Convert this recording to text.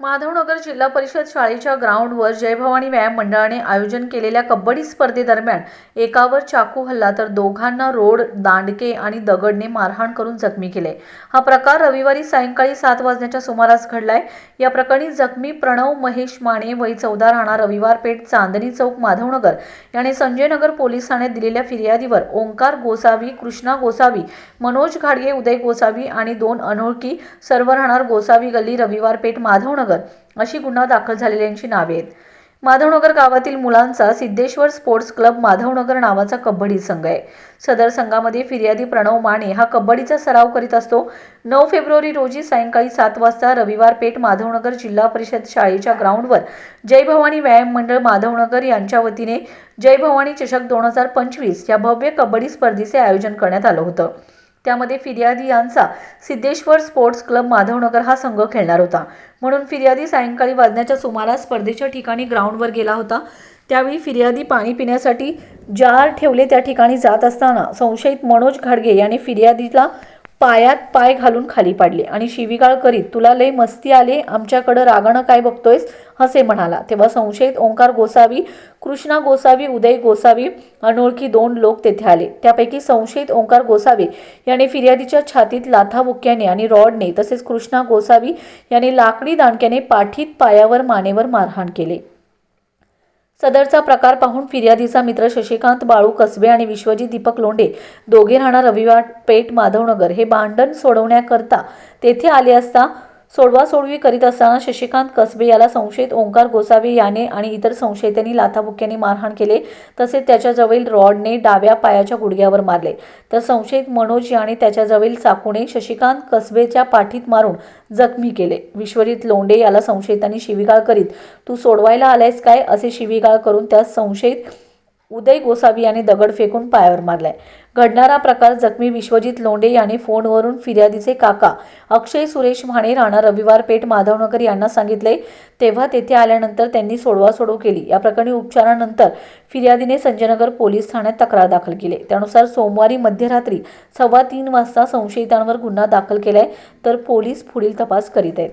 माधवनगर जिल्हा परिषद शाळेच्या ग्राउंडवर जयभवानी व्यायाम मंडळाने आयोजन केलेल्या कबड्डी स्पर्धेदरम्यान एकावर चाकू हल्ला तर दोघांना रोड दांडके आणि दगडने मारहाण करून जखमी केले. हा प्रकार रविवारी सायंकाळी सात वाजण्याच्या सुमारास घडलाय. या प्रकरणी जखमी प्रणव महेश माने वय चौदा राहणार रविवार पेठ चांदणी चौक माधवनगर. याने संजयनगर पोलीस ठाण्यात दिलेल्या फिर्यादीवर ओंकार गोसावी कृष्णा गोसावी मनोज घाडगे उदय गोसावी आणि दोन अनोळखी सर्व राहणार गोसावी गल्ली रविवार पेठ माधवनगर अशी गुन्हा दाखल झालेल्यांची नावे आहेत. माधवनगर गावातील मुलांचा सिद्धेश्वर स्पोर्ट्स क्लब माधवनगर नावाचा कबड्डी संघ आहे. सदर संघामध्ये फिर्यादी प्रणव माने हा कबड्डीचा सराव करीत असतो. नऊ फेब्रुवारी रोजी सायंकाळी सात वाजता रविवार पेठ माधवनगर जिल्हा परिषद शाळेच्या ग्राउंडवर जय भवानी व्यायाम मंडळ माधवनगर यांच्या वतीने जय भवानी चषक दोन हजार पंचवीस या भव्य कबड्डी स्पर्धेचे आयोजन करण्यात आलं होतं. त्यामध्ये फिर्यादी यांचा सिद्धेश्वर स्पोर्ट्स क्लब माधवनगर हा संघ खेळणार होता. म्हणून फिर्यादी सायंकाळी वाजण्याच्या सुमारास स्पर्धेच्या ठिकाणी ग्राउंडवर गेला होता. त्यावेळी फिर्यादी पाणी पिण्यासाठी जार ठेवले त्या ठिकाणी जात असताना संशयित मनोज घाडगे याने फिर्यादीला पायात पाय घालून खाली पाडले. आणि शिवीगाळ करीत तुला लय मस्ती आले आमच्याकडं रागानं काय बघतोयस? असे म्हणाला. तेव्हा संशयित ओंकार गोसावी कृष्णा गोसावी उदय गोसावी अनोळखी दोन लोक तेथे आले. त्यापैकी संशयित ओंकार गोसावी याने फिर्यादीच्या छातीत लाथाबुक्याने आणि रॉडने तसेच कृष्णा गोसावी याने लाकडी दांडक्याने पाठीत पायावर मानेवर मारहाण केले. सदरचा प्रकार पाहून फिर्यादीचा मित्र शशिकांत बाळू कसबे आणि विश्वजित दीपक लोंढे दोघे राहणार रविवार पेठ माधवनगर. हे भांडण सोडवण्याकरता तेथे आले असता सोडवा सोडवी करीत असताना शशिकांत कसबे याला संशयित ओंकार गोसावी याने आणि इतर संशयितांनी लाथाबुक्याने मारहाण केले तसेच त्याच्याजवळील रॉडने डाव्या पायाच्या गुडघ्यावर मारले. तर संशयित मनोज याने त्याच्याजवळील चाकूने शशिकांत कसबेच्या पाठीत मारून जखमी केले. विश्वजित लोंडे याला संशयितांनी शिवीगाळ करीत तू सोडवायला आलायस काय? असे शिवीगाळ करून त्यास संशयित उदय गोसावी याने दगड फेकून पायावर मारलाय घडणारा प्रकार जखमी विश्वजित लोंडे यांनी फोनवरून फिर्यादीचे काका अक्षय सुरेश म्हाणे राणा रविवार पेठ माधवनगर यांना सांगितले. तेव्हा तेथे आल्यानंतर त्यांनी सोडवा सोडव केली. या प्रकरणी उपचारानंतर फिर्यादीने संजयनगर पोलीस ठाण्यात तक्रार दाखल केली. त्यानुसार सोमवारी मध्यरात्री सव्वा तीन वाजता संशयितांवर गुन्हा दाखल केलाय तर पोलीस पुढील तपास करीत आहेत.